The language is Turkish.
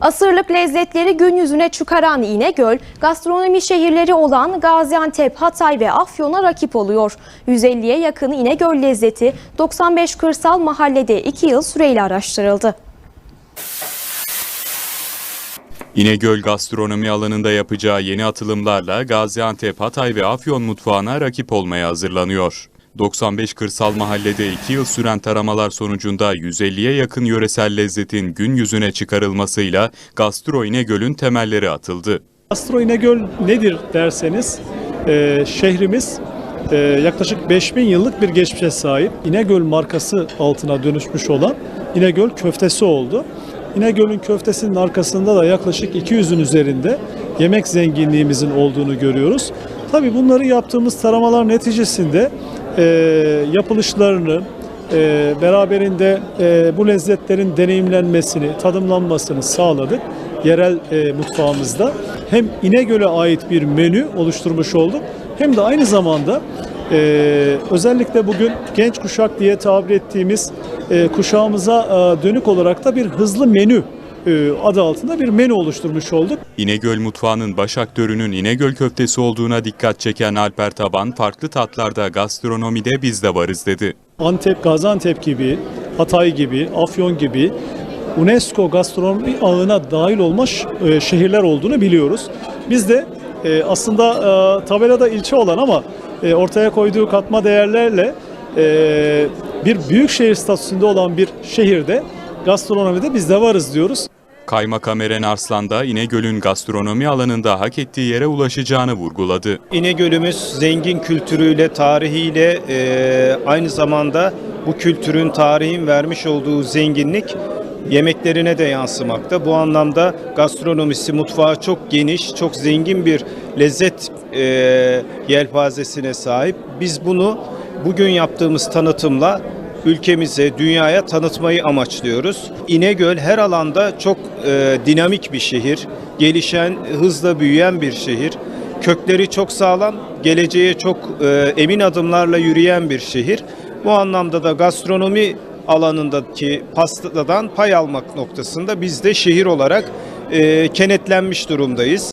Asırlık lezzetleri gün yüzüne çıkaran İnegöl, gastronomi şehirleri olan Gaziantep, Hatay ve Afyon'a rakip oluyor. 150'ye yakın İnegöl lezzeti 95 kırsal mahallede 2 yıl süreyle araştırıldı. İnegöl gastronomi alanında yapacağı yeni atılımlarla Gaziantep, Hatay ve Afyon mutfağına rakip olmaya hazırlanıyor. 95 kırsal mahallede 2 yıl süren taramalar sonucunda 150'ye yakın yöresel lezzetin gün yüzüne çıkarılmasıyla Gastro İnegöl'ün temelleri atıldı. Astro İnegöl nedir derseniz e, şehrimiz e, yaklaşık 5000 yıllık bir geçmişe sahip. İnegöl markası altına dönüşmüş olan İnegöl köftesi oldu. İnegöl'ün köftesinin arkasında da yaklaşık 200'ün üzerinde yemek zenginliğimizin olduğunu görüyoruz. Tabii bunları yaptığımız taramalar neticesinde e, yapılışlarını, e, beraberinde e, bu lezzetlerin deneyimlenmesini, tadımlanmasını sağladık yerel e, mutfağımızda. Hem İnegöl'e ait bir menü oluşturmuş olduk hem de aynı zamanda e, özellikle bugün genç kuşak diye tabir ettiğimiz e, kuşağımıza e, dönük olarak da bir hızlı menü adı altında bir menü oluşturmuş olduk. İnegöl mutfağının baş aktörünün İnegöl köftesi olduğuna dikkat çeken Alper Taban, farklı tatlarda gastronomide biz de varız dedi. Antep, Gaziantep gibi, Hatay gibi, Afyon gibi UNESCO gastronomi ağına dahil olmuş e, şehirler olduğunu biliyoruz. Biz de e, aslında e, tabelada ilçe olan ama e, ortaya koyduğu katma değerlerle e, bir büyük şehir statüsünde olan bir şehirde gastronomide biz de varız diyoruz. Kaymakam Eren Arslan da İnegöl'ün gastronomi alanında hak ettiği yere ulaşacağını vurguladı. İnegöl'ümüz zengin kültürüyle, tarihiyle e, aynı zamanda bu kültürün, tarihin vermiş olduğu zenginlik yemeklerine de yansımakta. Bu anlamda gastronomisi, mutfağı çok geniş, çok zengin bir lezzet e, yelpazesine sahip. Biz bunu bugün yaptığımız tanıtımla ülkemize, dünyaya tanıtmayı amaçlıyoruz. İnegöl her alanda çok e, dinamik bir şehir, gelişen, hızla büyüyen bir şehir. Kökleri çok sağlam, geleceğe çok e, emin adımlarla yürüyen bir şehir. Bu anlamda da gastronomi alanındaki pastadan pay almak noktasında biz de şehir olarak e, kenetlenmiş durumdayız.